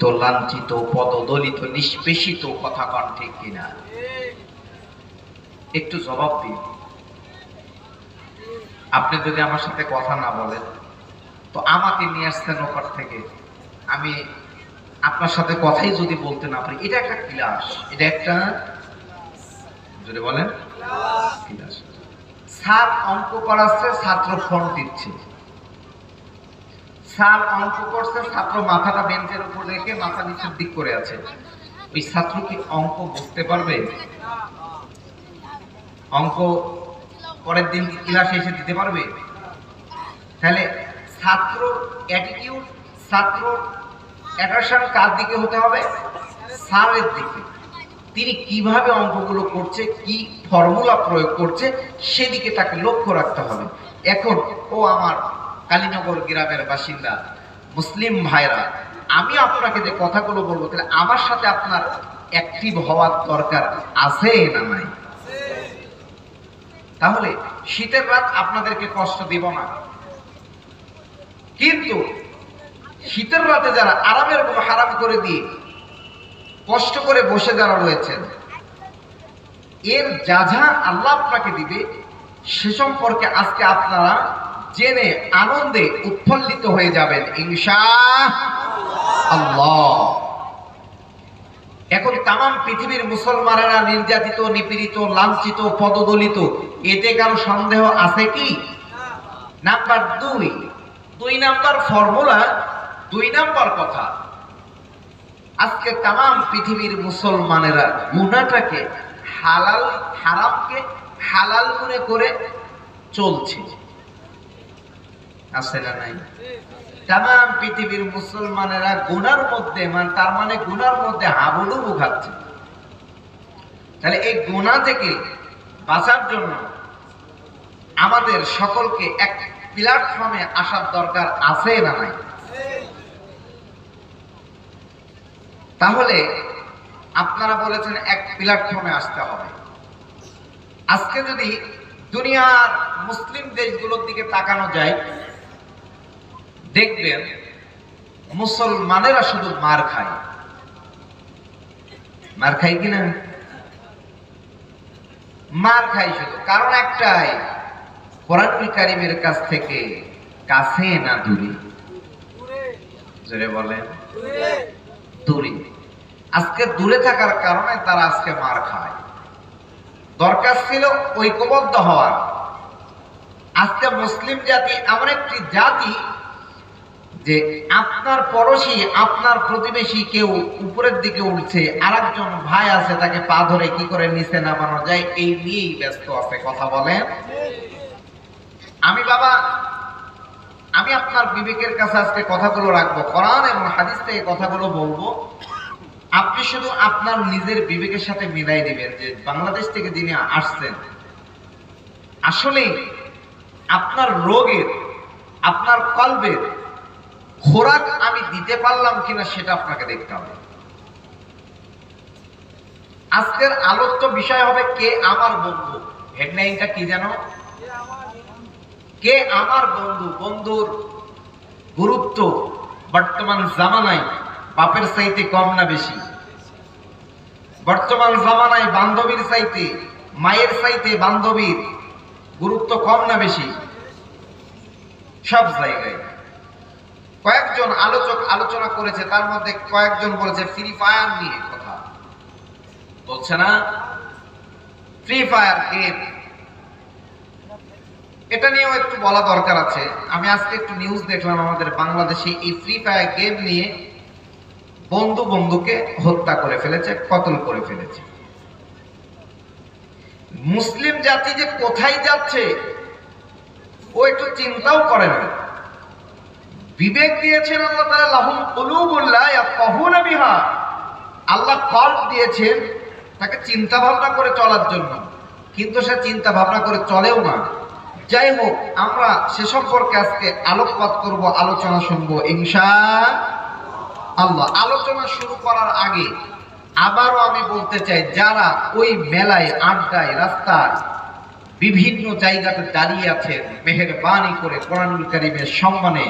নিপীড়িত লাঞ্ছিত পদদলিত নিষ্পেষিত কথা কন? ঠিক কিনা একটু জবাব দিন। আপনি যদি আমার সাথে কথা না বলেন তো আমাকে নিয়ে আসতেন ওপর থেকে। আমি আপনার সাথে কথাই যদি বলতে না পারি এটা একটা ক্লাস। এটা একটা যদি বলেন। ক্লাস। স্যার অঙ্ক করাচ্ছে ছাত্র ফোন দিচ্ছে। স্যার অঙ্ক করছে, ছাত্র মাথাটা বেঞ্চের উপর রেখে মাথা নিচের দিক করে আছে। ওই ছাত্র কি অঙ্ক বুঝতে পারবে? অঙ্ক পরের দিন ক্লাসে এসে দিতে পারবে? তাহলে ছাত্র অ্যাটিটিউড ছাত্র অ্যাট্রাকশন কার দিকে হতে হবে? স্যারের দিকে। তিনি কীভাবে অঙ্কগুলো করছে, কি ফর্মুলা প্রয়োগ করছে, সেদিকে তাকে লক্ষ্য রাখতে হবে। এখন ও আমার কালীনগর গ্রামের বাসিন্দা মুসলিম ভাইরা, আমি আপনাকে যে কথাগুলো বলব, তাহলে আমার সাথে আপনার অ্যাক্টিভ হওয়ার দরকার আছে না নাই? তাহলে শীতের রাত আপনাদেরকে কষ্ট দিব না। কিন্তু শীতের রাতে যারা আরামের হারাম করে দিয়ে কষ্ট করে বসে যারা রয়েছেন, এর যা যা আল্লাহ আপনাকে দিবে, সে সম্পর্কে আজকে আপনারা জেনে আনন্দে উৎফুল্লিত হয়ে যাবেন, ইনশা আল্লাহ। এখন তাম পৃথিবীর মুসলমানেরা নির্যাতিত, নিপীড়িত, লাঞ্ছিত, পদদলিত, এতে কারও সন্দেহ আছে কি? নাম্বার দুই দুই নাম্বার ফর্মুলা, দুই নাম্বার কথা। আজকে তাম পৃথিবীর মুসলমানেরা গুণাটাকে হালাল, হারামকে হালাল মনে করে চলছে। আছে না নাই? তাম পৃথিবীর মুসলমানেরা গুনার মধ্যে মানে তার মানে গুনার মধ্যে তাহলে এই গুণা থেকে বাঁচার জন্য আমাদের সকলকে এক প্ল্যাটফর্মে আসার দরকার আছে না নাই? তাহলে আপনারা বলেছেন এক প্ল্যাটফর্মে আসতে হবে। আজকে যদি দুনিয়ার মুসলিম দেশগুলোর দিকে তাকানো যায় দেখবেন, মুসলমানেরা শুধু মার খায়। মার খায় কিনা মার খাই শুধু। কারণ একটাই কোরআনুল কারিমের কাছ থেকে কাছে না দূরে? বলেন। দূরে। আজকে দূরে থাকার কারণে তারা আজকে মার খায়। দরকার ছিল ঐক্যবদ্ধ হওয়ার। আজকে মুসলিম জাতি এমন একটি জাতি যে আপনার পড়োশি, আপনার প্রতিবেশী কেউ উপরের দিকে উঠছে আর একজন ভাই আছে, তাকে পা ধরে কি করে নিচে নামানো যায়, এই নিয়েই ব্যস্ত আছে, কথা বলেন? আমি বাবা, আমি আপনার বিবেকের কাছে আজকে কথাগুলো রাখব। কোরআন এবং হাদিস থেকে কথাগুলো বলব। আপনি শুধু আপনার নিজের বিবেকের সাথে মিলাই দিবেন যে বাংলাদেশ থেকে যিনি আসছেন আসলে আপনার রোগের, আপনার কলবের খোরাক আমি দিতে পারলাম কিনা সেটা আপনাকে দেখতে হবে। আজকের আলোচ্য বিষয় হবে কে আমার বন্ধু। হেডলাইনটা কি জানো? কে আমার বন্ধু? বন্ধুর গুরুত্ব বর্তমান জামানায় বাপের চাইতে কম না বেশি? বর্তমান জামানায় বান্ধবীর চাইতে, মায়ের চাইতে বান্ধবীর গুরুত্ব কম না বেশি? সব জায়গায়। কয়েকজন আলোচক আলোচনা করেছে, তার মধ্যে কয়েকজন বলেছে ফ্রি ফায়ার নিয়ে কথা। বলছে না? ফ্রি ফায়ার গেম এটা নিয়েও একটু বলা দরকার আছে। আমি আজকে একটু নিউজ দেখলাম আমাদের বাংলাদেশে এই ফ্রি ফায়ার গেম নিয়ে বন্ধু বন্ধুকে হত্যা করে ফেলেছে, কতল করে ফেলেছে। মুসলিম জাতি যে কোথায় যাচ্ছে, ও একটু চিন্তাও করে না। বিবেক দিয়েছেন আল্লাহ বিহা। আল্লাহ কল্প দিয়েছেন তাকে চিন্তা ভাবনা করে চলার জন্য। কিন্তু সে চিন্তা ভাবনা করে চলেও না। যাই হোক, আমরা সে সম্পর্কে আজকে আলোকপাত করব, আলোচনা শুনব, ইনশা আল্লাহ। আলোচনা শুরু করার আগে আবারও আমি বলতে চাই, যারা ওই মেলায়, আড্ডায়, রাস্তায় বিভিন্ন জায়গাতে দাঁড়িয়ে আছেন, মেহেরবানি করে কোরআনুল কারিমের সম্মানে।